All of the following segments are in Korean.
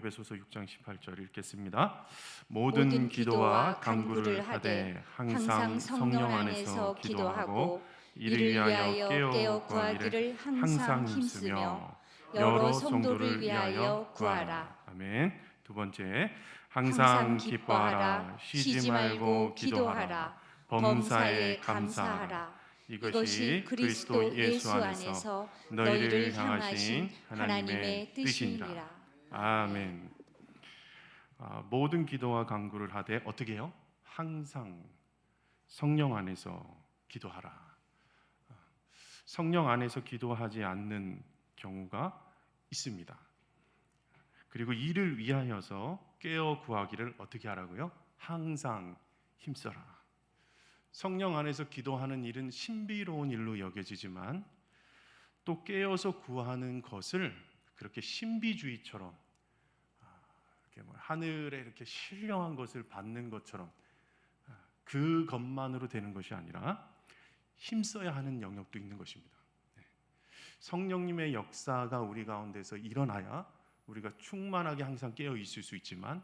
에베소서 6장 18절 읽겠습니다. 모든 기도와 간구를 하되 항상 성령 안에서 기도하고 이를 위하여 깨어 구하기를 항상 힘쓰며 여러 성도를 위하여 구하라. 아멘. 두 번째 항상 기뻐하라 쉬지 말고 기도하라 범사에 감사하라 이것이 그리스도 예수 안에서 너희를 향하신 하나님의 뜻이니라. 아멘. 아, 모든 기도와 간구를 하되 어떻게 해요? 항상 성령 안에서 기도하라. 아, 성령 안에서 기도하지 않는 경우가 있습니다. 그리고 이를 위하여서 깨어 구하기를 어떻게 하라고요? 항상 힘써라. 성령 안에서 기도하는 일은 신비로운 일로 여겨지지만 또 깨어서 구하는 것을 그렇게 신비주의처럼 아, 이렇게 뭐 하늘에 이렇게 신령한 것을 받는 것처럼 아, 그 것만으로 되는 것이 아니라 힘써야 하는 영역도 있는 것입니다. 네. 성령님의 역사가 우리 가운데서 일어나야 우리가 충만하게 항상 깨어 있을 수 있지만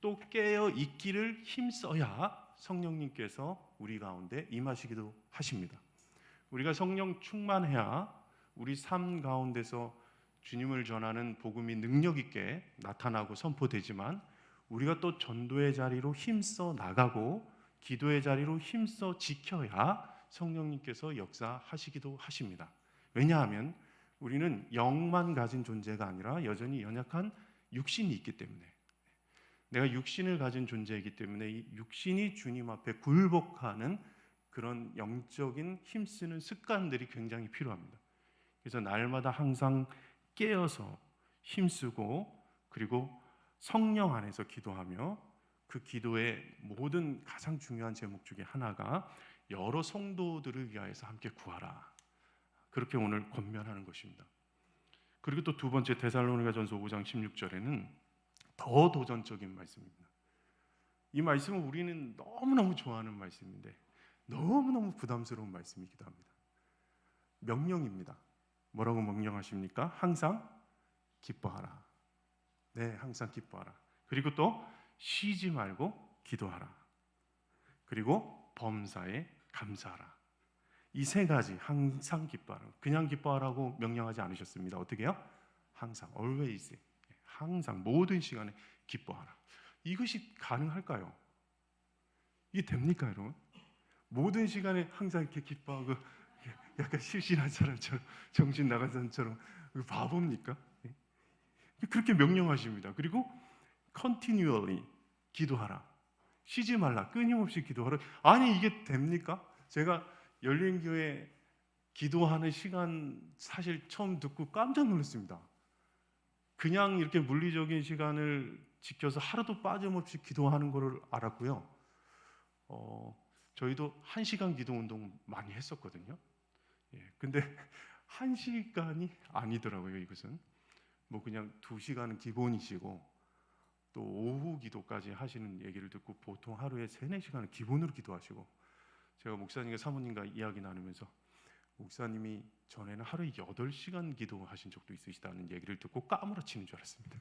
또 깨어 있기를 힘써야 성령님께서 우리 가운데 임하시기도 하십니다. 우리가 성령 충만해야 우리 삶 가운데서 주님을 전하는 복음이 능력 있게 나타나고 선포되지만 우리가 또 전도의 자리로 힘써 나가고 기도의 자리로 힘써 지켜야 성령님께서 역사하시기도 하십니다. 왜냐하면 우리는 영만 가진 존재가 아니라 여전히 연약한 육신이 있기 때문에 내가 육신을 가진 존재이기 때문에 이 육신이 주님 앞에 굴복하는 그런 영적인 힘쓰는 습관들이 굉장히 필요합니다. 그래서 날마다 항상 깨어서 힘쓰고 그리고 성령 안에서 기도하며 그 기도의 모든 가장 중요한 제목 중에 하나가 여러 성도들을 위하여서 함께 구하라. 그렇게 오늘 권면하는 것입니다. 그리고 또 두 번째 데살로니가전서 5장 16절에는 더 도전적인 말씀입니다. 이 말씀은 우리는 너무너무 좋아하는 말씀인데 너무너무 부담스러운 말씀이기도 합니다. 명령입니다. 뭐라고 명령하십니까? 항상 기뻐하라. 네, 항상 기뻐하라. 그리고 또 쉬지 말고 기도하라. 그리고 범사에 감사하라. 이 세 가지 항상 기뻐하라. 그냥 기뻐하라고 명령하지 않으셨습니다. 어떻게요? 항상 always 항상 모든 시간에 기뻐하라. 이것이 가능할까요? 이게 됩니까, 여러분? 모든 시간에 항상 이렇게 기뻐하고 약간 실신한 사람처럼 정신 나간 사람처럼 바보입니까? 예? 그렇게 명령하십니다. 그리고 continually 기도하라. 쉬지 말라. 끊임없이 기도하라. 아니 이게 됩니까? 제가 열린 교회 기도하는 시간 사실 처음 듣고 깜짝 놀랐습니다. 그냥 이렇게 물리적인 시간을 지켜서 하루도 빠짐없이 기도하는 것을 알았고요. 어, 저희도 한 시간 기도 운동 많이 했었거든요. 예, 근데 한 시간이 아니더라고요. 이것은 뭐 그냥 두 시간은 기본이시고 또 오후 기도까지 하시는 얘기를 듣고 보통 하루에 세네 시간은 기본으로 기도하시고 제가 목사님과 사모님과 이야기 나누면서 목사님이 전에는 하루에 8시간 기도하신 적도 있으시다는 얘기를 듣고 까무러치는 줄 알았습니다.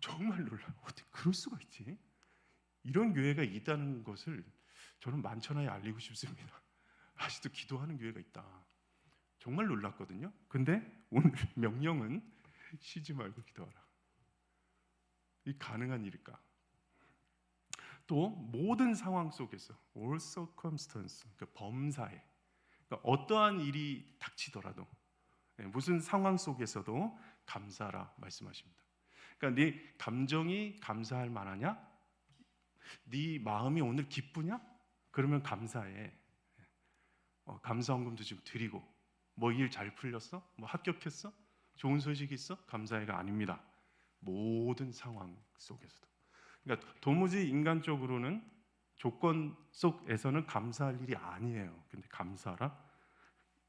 정말 놀라. 어떻게 그럴 수가 있지? 이런 교회가 있다는 것을 저는 만천하에 알리고 싶습니다. 아직도 기도하는 교회가 있다. 정말 놀랐거든요. 근데 오늘 명령은 쉬지 말고 기도하라. 이 가능한 일일까? 또 모든 상황 속에서 all circumstance, 그 범사에 그러니까 어떠한 일이 닥치더라도 네, 무슨 상황 속에서도 감사라 말씀하십니다. 그러니까 네 감정이 감사할 만하냐? 네 마음이 오늘 기쁘냐? 그러면 감사해. 어, 감사원금도 좀 드리고 뭐 일 잘 풀렸어? 뭐 합격했어? 좋은 소식 있어? 감사해가 아닙니다. 모든 상황 속에서도. 그러니까 도무지 인간적으로는 조건 속에서는 감사할 일이 아니에요. 근데 감사라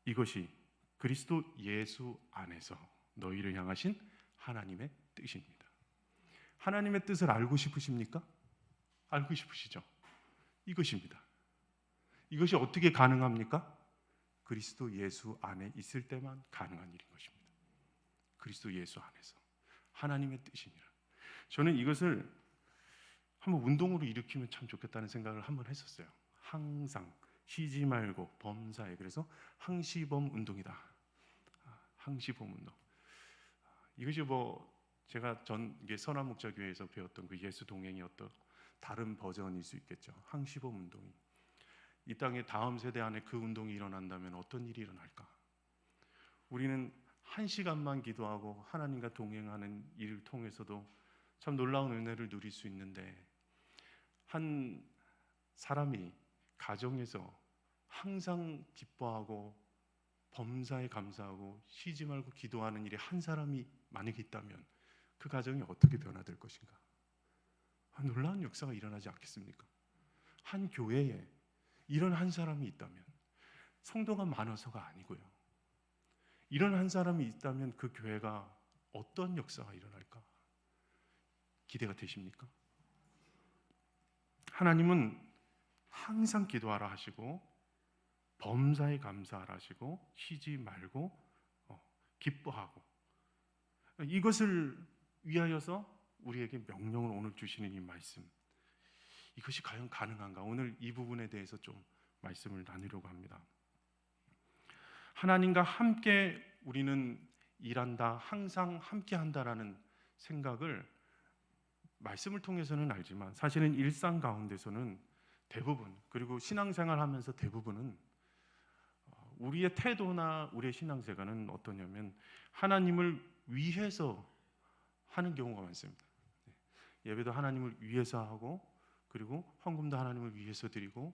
이것이 그리스도 예수 안에서 너희를 향하신 하나님의 뜻입니다. 하나님의 뜻을 알고 싶으십니까? 알고 싶으시죠? 이것입니다. 이것이 어떻게 가능합니까? 그리스도 예수 안에 있을 때만 가능한 일인 것입니다. 그리스도 예수 안에서 하나님의 뜻이니라. 저는 이것을 한번 운동으로 일으키면 참 좋겠다는 생각을 한번 했었어요. 항상 쉬지 말고 범사에 그래서 항시범 운동이다. 아, 항시범 운동. 아, 이것이 뭐 제가 전 이게 선한 목자 교회에서 배웠던 그 예수 동행의 어떤 다른 버전일 수 있겠죠. 항시범 운동이 이 땅의 다음 세대 안에 그 운동이 일어난다면 어떤 일이 일어날까? 우리는 한 시간만 기도하고 하나님과 동행하는 일을 통해서도 참 놀라운 은혜를 누릴 수 있는데 한 사람이 가정에서 항상 기뻐하고 범사에 감사하고 쉬지 말고 기도하는 일이 한 사람이 만약에 있다면 그 가정이 어떻게 변화될 것인가? 아, 놀라운 역사가 일어나지 않겠습니까? 한 교회에 이런 한 사람이 있다면 성도가 많아서가 아니고요. 이런 한 사람이 있다면 그 교회가 어떤 역사가 일어날까? 기대가 되십니까? 하나님은 항상 기도하라 하시고 범사에 감사하라 하시고 쉬지 말고 어, 기뻐하고 이것을 위하여서 우리에게 명령을 오늘 주시는 이 말씀 이것이 과연 가능한가? 오늘 이 부분에 대해서 좀 말씀을 나누려고 합니다. 하나님과 함께 우리는 일한다, 항상 함께 한다라는 생각을 말씀을 통해서는 알지만 사실은 일상 가운데서는 대부분 그리고 신앙생활 하면서 대부분은 어, 우리의 태도나 우리의 신앙생활은 어떠냐면 하나님을 위해서 하는 경우가 많습니다. 네. 예배도 하나님을 위해서 하고 그리고 헌금도 하나님을 위해서 드리고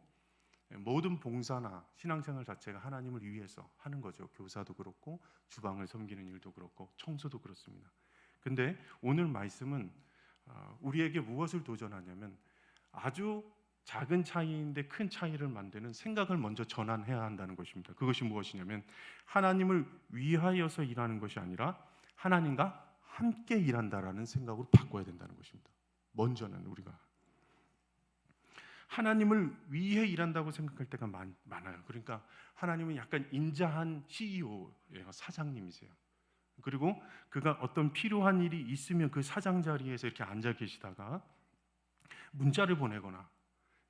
예, 모든 봉사나 신앙생활 자체가 하나님을 위해서 하는 거죠. 교사도 그렇고 주방을 섬기는 일도 그렇고 청소도 그렇습니다. 근데 오늘 말씀은 어, 우리에게 무엇을 도전하냐면 아주 작은 차이인데 큰 차이를 만드는 생각을 먼저 전환해야 한다는 것입니다. 그것이 무엇이냐면 하나님을 위하여서 일하는 것이 아니라 하나님과 함께 일한다라는 생각으로 바꿔야 된다는 것입니다. 먼저는 우리가 하나님을 위해 일한다고 생각할 때가 많, 많아요. 그러니까 하나님은 약간 인자한 CEO예요. 사장님이세요. 그리고 그가 어떤 필요한 일이 있으면 그 사장 자리에서 이렇게 앉아 계시다가 문자를 보내거나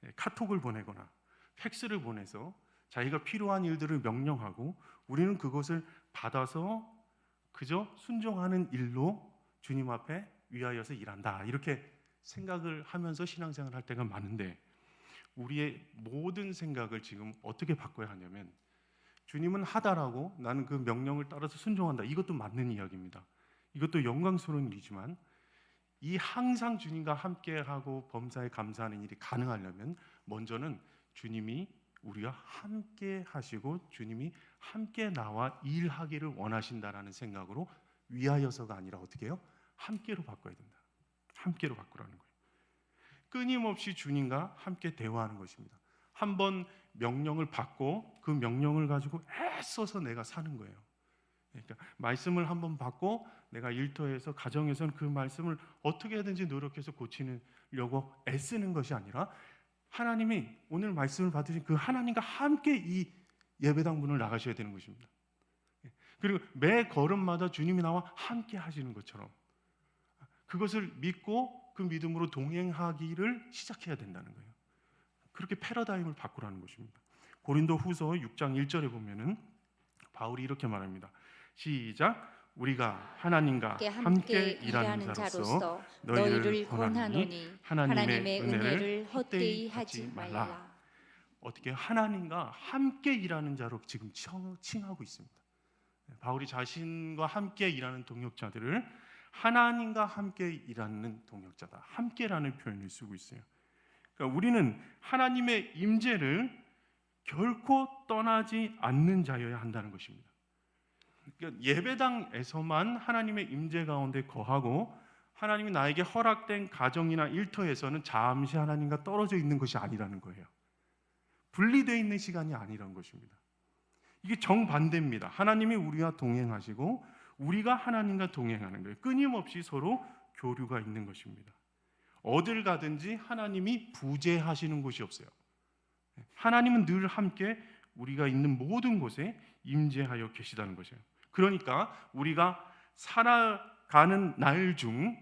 예, 카톡을 보내거나 팩스를 보내서 자기가 필요한 일들을 명령하고 우리는 그것을 받아서 그저 순종하는 일로 주님 앞에 위하여서 일한다. 이렇게 생각을 하면서 신앙생활을 할 때가 많은데 우리의 모든 생각을 지금 어떻게 바꿔야 하냐면 주님은 하다라고 나는 그 명령을 따라서 순종한다. 이것도 맞는 이야기입니다. 이것도 영광스러운 일이지만 이 항상 주님과 함께하고 범사에 감사하는 일이 가능하려면 먼저는 주님이 우리와 함께 하시고 주님이 함께 나와 일하기를 원하신다라는 생각으로 위하여서가 아니라 어떻게 해요? 함께로 바꿔야 된다. 함께로 바꾸라는 거예요. 끊임없이 주님과 함께 대화하는 것입니다. 한번 명령을 받고 그 명령을 가지고 애써서 내가 사는 거예요. 그러니까 말씀을 한번 받고 내가 일터에서 가정에서는 그 말씀을 어떻게 하든지 노력해서 고치려고 애쓰는 것이 아니라 하나님이 오늘 말씀을 받으신 그 하나님과 함께 이 예배당 문을 나가셔야 되는 것입니다. 그리고 매 걸음마다 주님이 나와 함께 하시는 것처럼 그것을 믿고 그 믿음으로 동행하기를 시작해야 된다는 거예요. 그렇게 패러다임을 바꾸라는 것입니다. 고린도 후서 6장 1절에 보면은 바울이 이렇게 말합니다. 시작. 우리가 하나님과 함께, 일하는 자로서 너희를 권하노니 하나님의 은혜를 헛되이 하지 말라. 어떻게 하나님과 함께 일하는 자로 지금 칭하고 있습니다. 바울이 자신과 함께 일하는 동역자들을 하나님과 함께 일하는 동역자다. 함께라는 표현을 쓰고 있어요. 그러니까 우리는 하나님의 임재를 결코 떠나지 않는 자여야 한다는 것입니다. 그러니까 예배당에서만 하나님의 임재 가운데 거하고 하나님이 나에게 허락된 가정이나 일터에서는 잠시 하나님과 떨어져 있는 것이 아니라는 거예요. 분리되어 있는 시간이 아니라는 것입니다. 이게 정반대입니다. 하나님이 우리와 동행하시고 우리가 하나님과 동행하는 거예요. 끊임없이 서로 교류가 있는 것입니다. 어딜 가든지 하나님이 부재하시는 곳이 없어요. 하나님은 늘 함께 우리가 있는 모든 곳에 임재하여 계시다는 것이에요. 그러니까 우리가 살아가는 날 중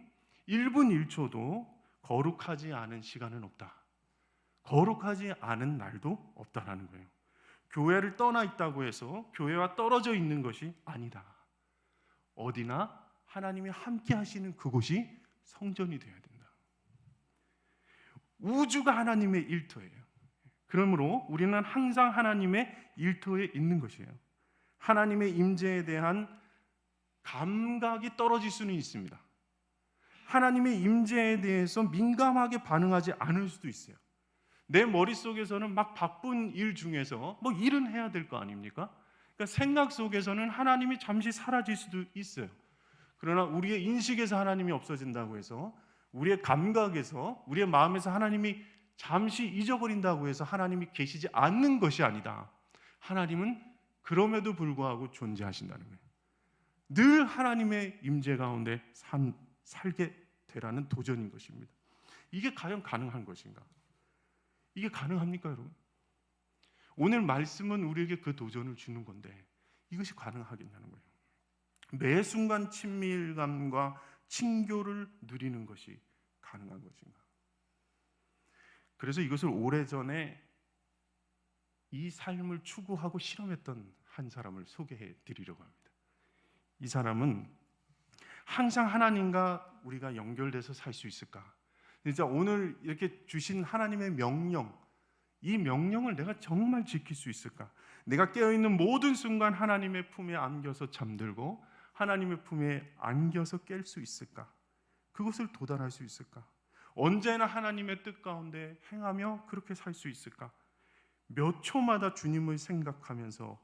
1분 1초도 거룩하지 않은 시간은 없다. 거룩하지 않은 날도 없다라는 거예요. 교회를 떠나 있다고 해서 교회와 떨어져 있는 것이 아니다. 어디나 하나님이 함께 하시는 그곳이 성전이 되어야 된다. 우주가 하나님의 일터예요. 그러므로 우리는 항상 하나님의 일터에 있는 것이에요. 하나님의 임재에 대한 감각이 떨어질 수는 있습니다. 하나님의 임재에 대해서 민감하게 반응하지 않을 수도 있어요. 내 머릿속에서는 막 바쁜 일 중에서 뭐 일은 해야 될 거 아닙니까? 그러니까 생각 속에서는 하나님이 잠시 사라질 수도 있어요. 그러나 우리의 인식에서 하나님이 없어진다고 해서 우리의 감각에서 우리의 마음에서 하나님이 잠시 잊어버린다고 해서 하나님이 계시지 않는 것이 아니다. 하나님은 그럼에도 불구하고 존재하신다는 거예요. 늘 하나님의 임재 가운데 산, 살게 되라는 도전인 것입니다. 이게 과연 가능한 것인가? 이게 가능합니까, 여러분? 오늘 말씀은 우리에게 그 도전을 주는 건데 이것이 가능하겠냐는 거예요. 매 순간 친밀감과 친교를 누리는 것이 가능한 것인가? 그래서 이것을 오래전에 이 삶을 추구하고 실험했던 한 사람을 소개해 드리려고 합니다. 이 사람은 항상 하나님과 우리가 연결돼서 살 수 있을까? 진짜 오늘 이렇게 주신 하나님의 명령, 이 명령을 내가 정말 지킬 수 있을까? 내가 깨어 있는 모든 순간 하나님의 품에 안겨서 잠들고 하나님의 품에 안겨서 깰 수 있을까? 그것을 도달할 수 있을까? 언제나 하나님의 뜻 가운데 행하며 그렇게 살 수 있을까? 몇 초마다 주님을 생각하면서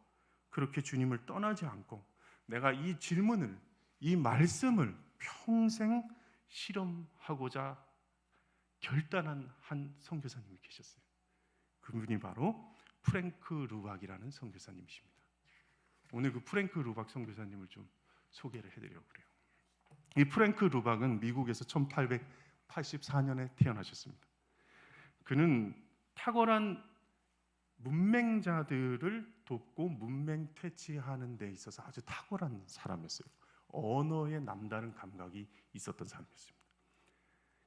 그렇게 주님을 떠나지 않고 내가 이 질문을 이 말씀을 평생 실험하고자 결단한 한 선교사님이 계셨어요. 그분이 바로 프랭크 루박이라는 선교사님이십니다. 오늘 그 프랭크 루박 선교사님을 좀 소개를 해드리려고 그래요. 이 프랭크 루박은 미국에서 1884년에 태어나셨습니다. 그는 탁월한 문맹자들을 돕고 문맹 퇴치하는 데 있어서 아주 탁월한 사람이었어요. 언어에 남다른 감각이 있었던 사람이었습니다.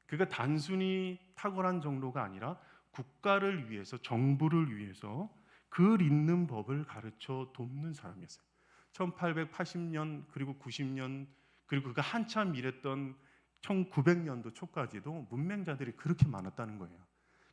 그가 단순히 탁월한 정도가 아니라 국가를 위해서 정부를 위해서 글 읽는 법을 가르쳐 돕는 사람이었어요. 1880년 그리고 90년 그리고 그가 한참 일했던 1900년도 초까지도 문맹자들이 그렇게 많았다는 거예요.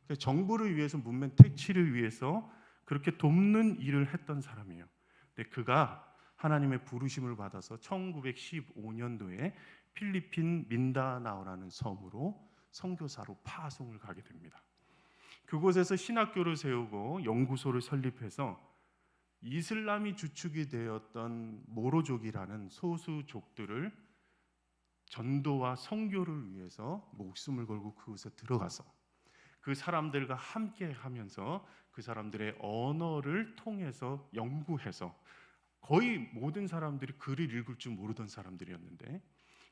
그러니까 정부를 위해서 문맹 퇴치를 위해서 그렇게 돕는 일을 했던 사람이에요. 근데 그가 하나님의 부르심을 받아서 1915년도에 필리핀 민다나오라는 섬으로 선교사로 파송을 가게 됩니다. 그곳에서 신학교를 세우고 연구소를 설립해서 이슬람이 주축이 되었던 모로족이라는 소수족들을 전도와 선교를 위해서 목숨을 걸고 그곳에 들어가서 그 사람들과 함께 하면서 그 사람들의 언어를 통해서 연구해서 거의 모든 사람들이 글을 읽을 줄 모르던 사람들이었는데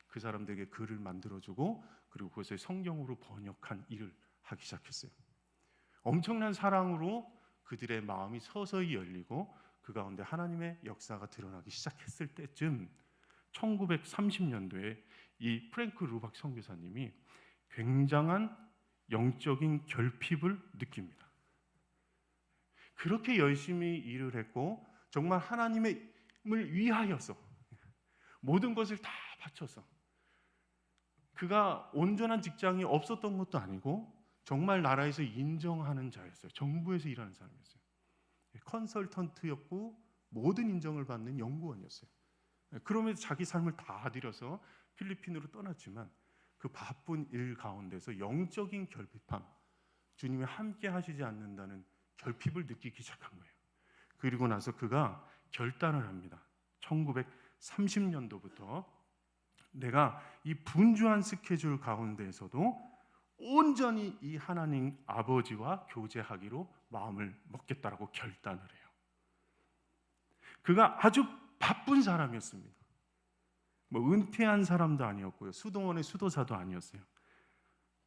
그 사람들에게 글을 만들어주고 그리고 그것을 성경으로 번역한 일을 하기 시작했어요. 엄청난 사랑으로 그들의 마음이 서서히 열리고 그 가운데 하나님의 역사가 드러나기 시작했을 때쯤 1930년도에 이 프랭크 루박 선교사님이 굉장한 영적인 결핍을 느낍니다. 그렇게 열심히 일을 했고 정말 하나님을 위하여서 모든 것을 다 바쳐서 그가 온전한 직장이 없었던 것도 아니고 정말 나라에서 인정하는 자였어요. 정부에서 일하는 사람이었어요. 컨설턴트였고 모든 인정을 받는 연구원이었어요. 그러면서 자기 삶을 다 들여서 필리핀으로 떠났지만 그 바쁜 일 가운데서 영적인 결핍함, 주님이 함께 하시지 않는다는 결핍을 느끼기 시작한 거예요. 그리고 나서 그가 결단을 합니다. 1930년도부터 내가 이 분주한 스케줄 가운데에서도 온전히 이 하나님 아버지와 교제하기로 마음을 먹겠다라고 결단을 해요. 그가 아주 바쁜 사람이었습니다. 뭐 은퇴한 사람도 아니었고요. 수동원의 수도사도 아니었어요.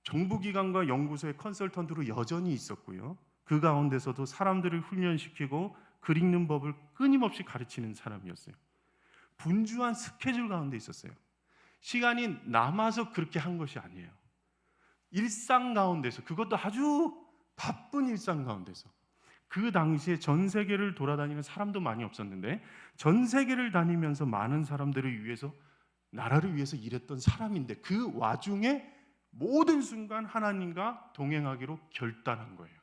정부기관과 연구소의 컨설턴트로 여전히 있었고요. 그 가운데서도 사람들을 훈련시키고 글 읽는 법을 끊임없이 가르치는 사람이었어요. 분주한 스케줄 가운데 있었어요. 시간이 남아서 그렇게 한 것이 아니에요. 일상 가운데서 그것도 아주 바쁜 일상 가운데서 그 당시에 전 세계를 돌아다니는 사람도 많이 없었는데 전 세계를 다니면서 많은 사람들을 위해서 나라를 위해서 일했던 사람인데 그 와중에 모든 순간 하나님과 동행하기로 결단한 거예요.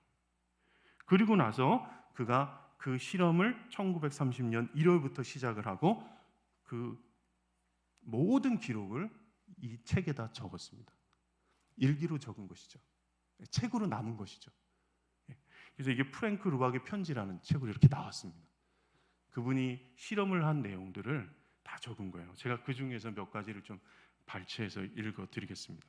그리고 나서 그가 그 실험을 1930년 1월부터 시작을 하고 그 모든 기록을 이 책에다 적었습니다. 일기로 적은 것이죠. 책으로 남은 것이죠. 예. 그래서 이게 프랭크 루박의 편지라는 책으로 이렇게 나왔습니다. 그분이 실험을 한 내용들을 다 적은 거예요. 제가 그 중에서 몇 가지를 좀 발췌해서 읽어 드리겠습니다.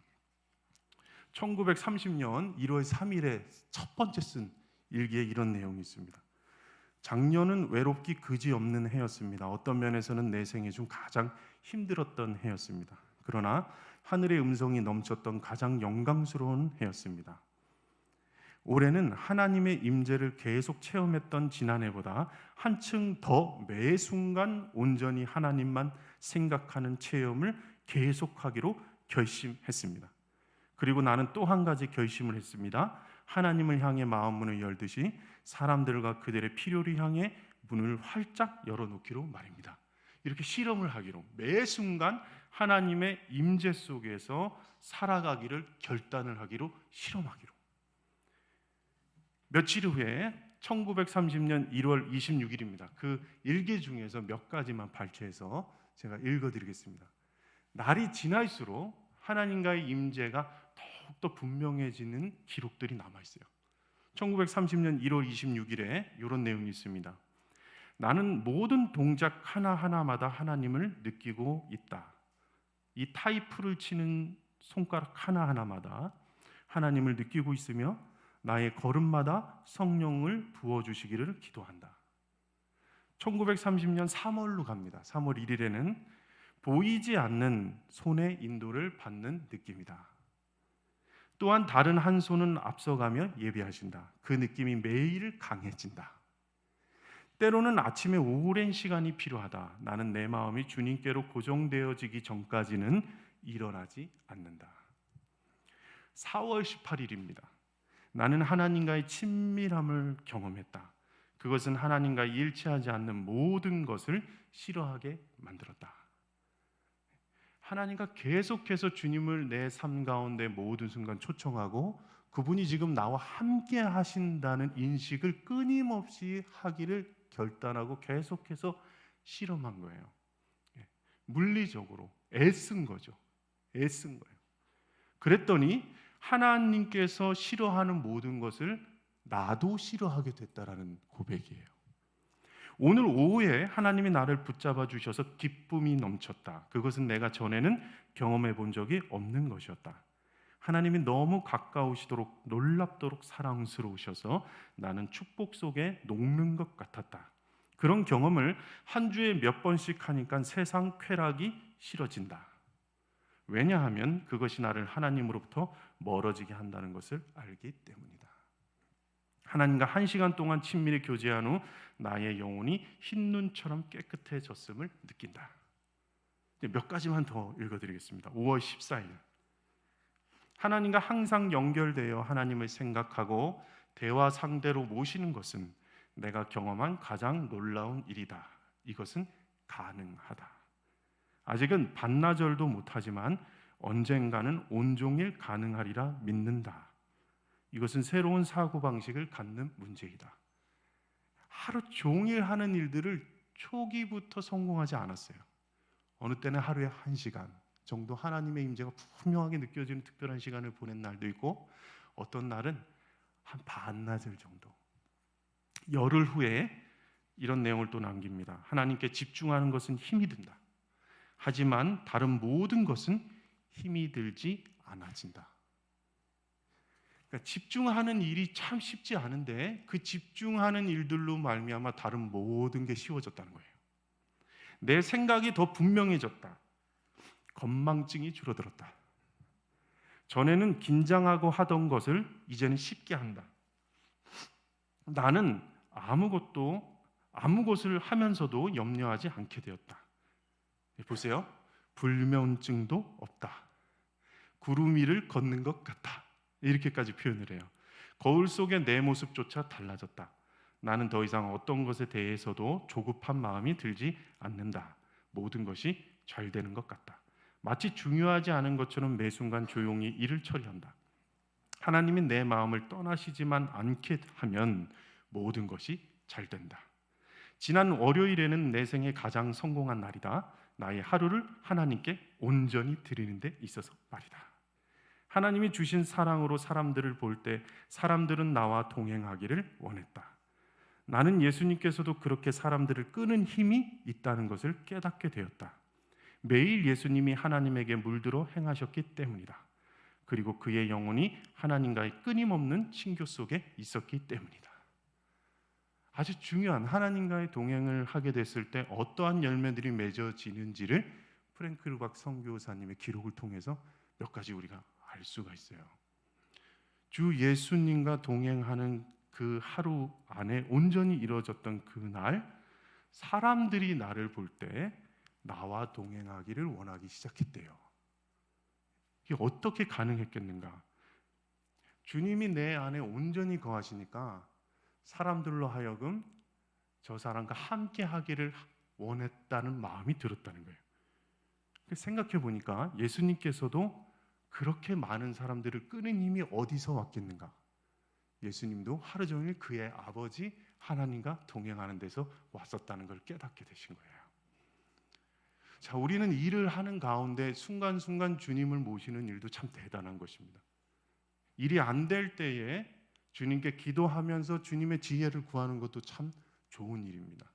1930년 1월 3일에 첫 번째 쓴 일기에 이런 내용이 있습니다. 작년은 외롭기 그지없는 해였습니다. 어떤 면에서는 내 생애 중 가장 힘들었던 해였습니다. 그러나 하늘의 음성이 넘쳤던 가장 영광스러운 해였습니다. 올해는 하나님의 임재를 계속 체험했던 지난해보다 한층 더 매 순간 온전히 하나님만 생각하는 체험을 계속하기로 결심했습니다. 그리고 나는 또 한 가지 결심을 했습니다. 하나님을 향해 마음 문을 열듯이 사람들과 그들의 필요를 향해 문을 활짝 열어놓기로 말입니다. 이렇게 실험을 하기로 매 순간 하나님의 임재 속에서 살아가기를 결단을 하기로 실험하기로. 며칠 후에 1930년 1월 26일입니다. 그 일기 중에서 몇 가지만 발췌해서 제가 읽어 드리겠습니다. 날이 지날수록 하나님과의 임재가 더욱더 분명해지는 기록들이 남아 있어요. 1930년 1월 26일에 이런 내용이 있습니다. 나는 모든 동작 하나하나마다 하나님을 느끼고 있다. 이 타이프를 치는 손가락 하나하나마다 하나님을 느끼고 있으며 나의 걸음마다 성령을 부어 주시기를 기도한다. 1930년 3월로 갑니다. 3월 1일에는 보이지 않는 손의 인도를 받는 느낌이다. 또한 다른 한 손은 앞서가며 예배하신다. 그 느낌이 매일 강해진다. 때로는 아침에 오랜 시간이 필요하다. 나는 내 마음이 주님께로 고정되어지기 전까지는 일어나지 않는다. 4월 18일입니다. 나는 하나님과의 친밀함을 경험했다. 그것은 하나님과 일치하지 않는 모든 것을 싫어하게 만들었다. 하나님과 계속해서 주님을 내 삶 가운데 모든 순간 초청하고 그분이 지금 나와 함께 하신다는 인식을 끊임없이 하기를 결단하고 계속해서 실험한 거예요. 예, 물리적으로 애쓴 거죠. 애쓴 거예요. 그랬더니 하나님께서 싫어하는 모든 것을 나도 싫어하게 됐다라는 고백이에요. 오늘 오후에 하나님이 나를 붙잡아 주셔서 기쁨이 넘쳤다. 그것은 내가 전에는 경험해 본 적이 없는 것이었다. 하나님이 너무 가까우시도록 놀랍도록 사랑스러우셔서 나는 축복 속에 녹는 것 같았다. 그런 경험을 한 주에 몇 번씩 하니까 세상 쾌락이 싫어진다. 왜냐하면 그것이 나를 하나님으로부터 멀어지게 한다는 것을 알기 때문이다. 하나님과 한 시간 동안 친밀히 교제한 후 나의 영혼이 흰 눈처럼 깨끗해졌음을 느낀다. 몇 가지만 더 읽어드리겠습니다. 5월 14일 하나님과 항상 연결되어 하나님을 생각하고 대화 상대로 모시는 것은 내가 경험한 가장 놀라운 일이다. 이것은 가능하다. 아직은 반나절도 못하지만 언젠가는 온종일 가능하리라 믿는다. 이것은 새로운 사고 방식을 갖는 문제이다. 하루 종일 하는 일들을 초기부터 성공하지 않았어요. 어느 때는 하루에 한 시간 정도 하나님의 임재가 분명하게 느껴지는 특별한 시간을 보낸 날도 있고 어떤 날은 한 반나절 정도. 열흘 후에 이런 내용을 또 남깁니다. 하나님께 집중하는 것은 힘이 든다. 하지만 다른 모든 것은 힘이 들지 않아진다. 그러니까 집중하는 일이 참 쉽지 않은데 그 집중하는 일들로 말미암아 다른 모든 게 쉬워졌다는 거예요. 내 생각이 더 분명해졌다. 건망증이 줄어들었다. 전에는 긴장하고 하던 것을 이제는 쉽게 한다. 나는 아무것도 아무 것을 하면서도 염려하지 않게 되었다. 보세요. 불면증도 없다. 구름 위를 걷는 것 같다. 이렇게까지 표현을 해요. 거울 속의 내 모습조차 달라졌다. 나는 더 이상 어떤 것에 대해서도 조급한 마음이 들지 않는다. 모든 것이 잘 되는 것 같다. 마치 중요하지 않은 것처럼 매 순간 조용히 일을 처리한다. 하나님이 내 마음을 떠나시지만 않게 하면 모든 것이 잘 된다. 지난 월요일에는 내 생애 가장 성공한 날이다. 나의 하루를 하나님께 온전히 드리는 데 있어서 말이다. 하나님이 주신 사랑으로 사람들을 볼 때 사람들은 나와 동행하기를 원했다. 나는 예수님께서도 그렇게 사람들을 끄는 힘이 있다는 것을 깨닫게 되었다. 매일 예수님이 하나님에게 물들어 행하셨기 때문이다. 그리고 그의 영혼이 하나님과의 끊임없는 친교 속에 있었기 때문이다. 아주 중요한 하나님과의 동행을 하게 됐을 때 어떠한 열매들이 맺어지는지를 프랭크 르박 선교사님의 기록을 통해서 몇 가지 우리가 알 수가 있어요. 주 예수님과 동행하는 그 하루 안에 온전히 이루어졌던 그날 사람들이 나를 볼때 나와 동행하기를 원하기 시작했대요. 이게 어떻게 가능했겠는가? 주님이 내 안에 온전히 거하시니까 사람들로 하여금 저 사람과 함께 하기를 원했다는 마음이 들었다는 거예요. 생각해 보니까 예수님께서도 그렇게 많은 사람들을 끄는 힘이 어디서 왔겠는가? 예수님도 하루 종일 그의 아버지 하나님과 동행하는 데서 왔었다는 걸 깨닫게 되신 거예요. 자, 우리는 일을 하는 가운데 순간순간 주님을 모시는 일도 참 대단한 것입니다. 일이 안 될 때에 주님께 기도하면서 주님의 지혜를 구하는 것도 참 좋은 일입니다.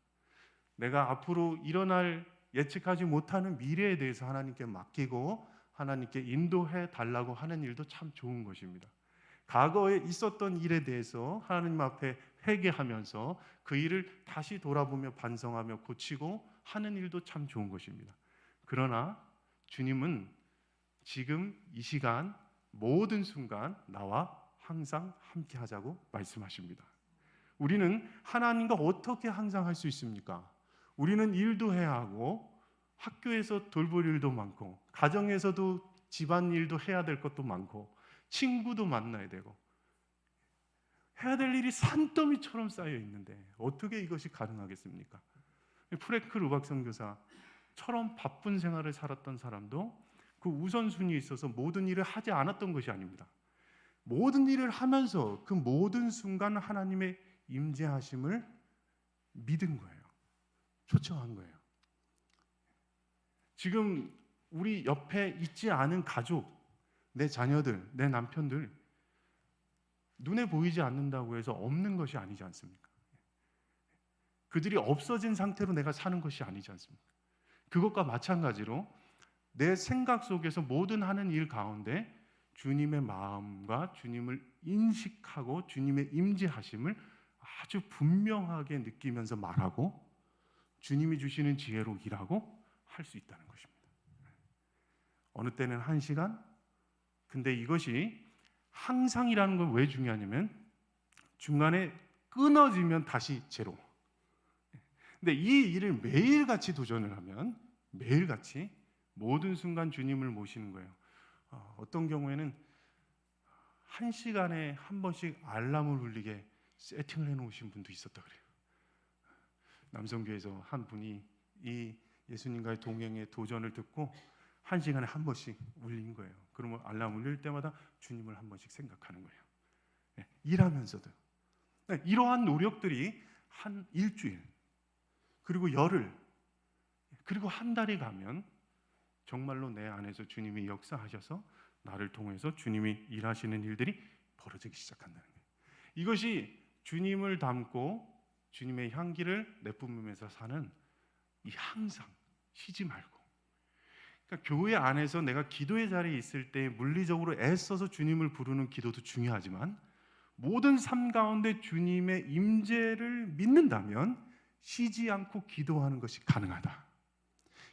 내가 앞으로 일어날 예측하지 못하는 미래에 대해서 하나님께 맡기고 하나님께 인도해 달라고 하는 일도 참 좋은 것입니다. 과거에 있었던 일에 대해서 하나님 앞에 회개하면서 그 일을 다시 돌아보며 반성하며 고치고 하는 일도 참 좋은 것입니다. 그러나 주님은 지금 이 시간 모든 순간 나와 항상 함께 하자고 말씀하십니다. 우리는 하나님과 어떻게 항상 할 수 있습니까? 우리는 일도 해야 하고 학교에서 돌볼 일도 많고 가정에서도 집안 일도 해야 될 것도 많고 친구도 만나야 되고 해야 될 일이 산더미처럼 쌓여 있는데 어떻게 이것이 가능하겠습니까? 프레크 루박 선교사처럼 바쁜 생활을 살았던 사람도 그 우선순위에 있어서 모든 일을 하지 않았던 것이 아닙니다. 모든 일을 하면서 그 모든 순간 하나님의 임재하심을 믿은 거예요. 초청한 거예요. 지금 우리 옆에 있지 않은 가족, 내 자녀들, 내 남편들 눈에 보이지 않는다고 해서 없는 것이 아니지 않습니까? 그들이 없어진 상태로 내가 사는 것이 아니지 않습니까? 그것과 마찬가지로 내 생각 속에서 모든 하는 일 가운데 주님의 마음과 주님을 인식하고 주님의 임재하심을 아주 분명하게 느끼면서 말하고 주님이 주시는 지혜로 일하고 할 수 있다는 것입니다. 어느 때는 한 시간, 근데 이것이 항상이라는 건 왜 중요하냐면 중간에 끊어지면 다시 제로. 근데 이 일을 매일같이 도전을 하면 매일같이 모든 순간 주님을 모시는 거예요. 어, 어떤 경우에는 한 시간에 한 번씩 알람을 울리게 세팅을 해놓으신 분도 있었다 그래요. 남성교에서 한 분이 이 예수님과의 동행의 도전을 듣고 한 시간에 한 번씩 울린 거예요. 그러면 알람 울릴 때마다 주님을 한 번씩 생각하는 거예요. 네, 일하면서도 네, 이러한 노력들이 한 일주일 그리고 열흘 그리고 한 달이 가면 정말로 내 안에서 주님이 역사하셔서 나를 통해서 주님이 일하시는 일들이 벌어지기 시작한다는 거예요. 이것이 주님을 담고 주님의 향기를 내뿜으면서 사는 이 항상 쉬지 말고 그러니까 교회 안에서 내가 기도의 자리에 있을 때 물리적으로 애써서 주님을 부르는 기도도 중요하지만 모든 삶 가운데 주님의 임재를 믿는다면 쉬지 않고 기도하는 것이 가능하다.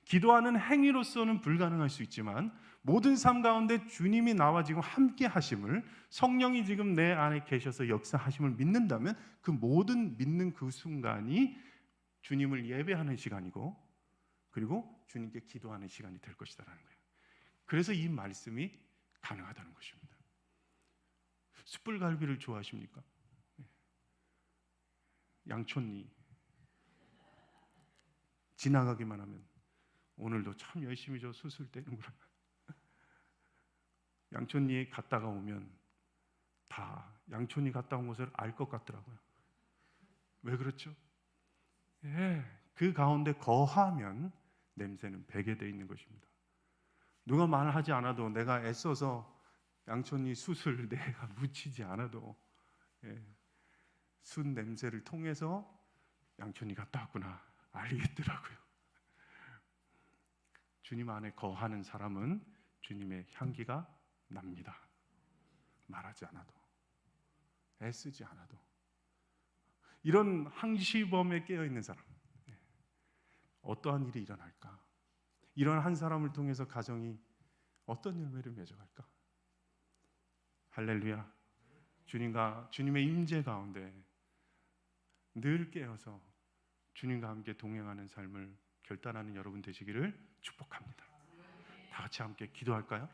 기도하는 행위로서는 불가능할 수 있지만 모든 삶 가운데 주님이 나와 지금 함께 하심을 성령이 지금 내 안에 계셔서 역사하심을 믿는다면 그 모든 믿는 그 순간이 주님을 예배하는 시간이고 그리고 주님께 기도하는 시간이 될 것이다라는 거예요. 그래서 이 말씀이 가능하다는 것입니다. 숯불갈비를 좋아하십니까? 네. 양촌리 지나가기만 하면 오늘도 참 열심히 저 수술 떼는구나. 양촌리에 갔다가 오면 다 양촌리 갔다 온 것을 알 것 같더라고요. 왜 그렇죠? 예, 그 가운데 거하면 냄새는 배게 돼 있는 것입니다. 누가 말하지 않아도 내가 애써서 양촌리 숯을 내가 묻히지 않아도 예, 숯 냄새를 통해서 양촌리 갔다 왔구나 알겠더라고요. 주님 안에 거하는 사람은 주님의 향기가 납니다. 말하지 않아도 애쓰지 않아도 이런 항시범에 깨어 있는 사람 예. 어떠한 일이 일어날까? 이런 한 사람을 통해서 가정이 어떤 열매를 맺어갈까? 할렐루야. 주님과 주님의 임재 가운데 늘 깨어서 주님과 함께 동행하는 삶을 결단하는 여러분 되시기를 축복합니다. 다 같이 함께 기도할까요?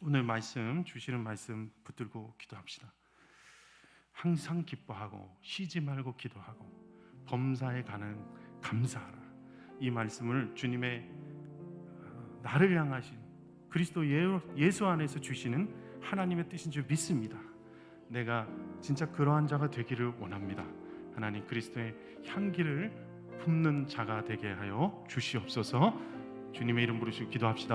오늘 말씀 주시는 말씀 붙들고 기도합시다. 항상 기뻐하고 쉬지 말고 기도하고 범사에 가는 감사하라. 이 말씀을 주님의 어, 나를 향하신 그리스도 예- 예수 안에서 주시는 하나님의 뜻인 줄 믿습니다. 내가 진짜 그러한 자가 되기를 원합니다. 하나님 그리스도의 향기를 품는 자가 되게 하여 주시옵소서. 주님의 이름 부르시고 기도합시다.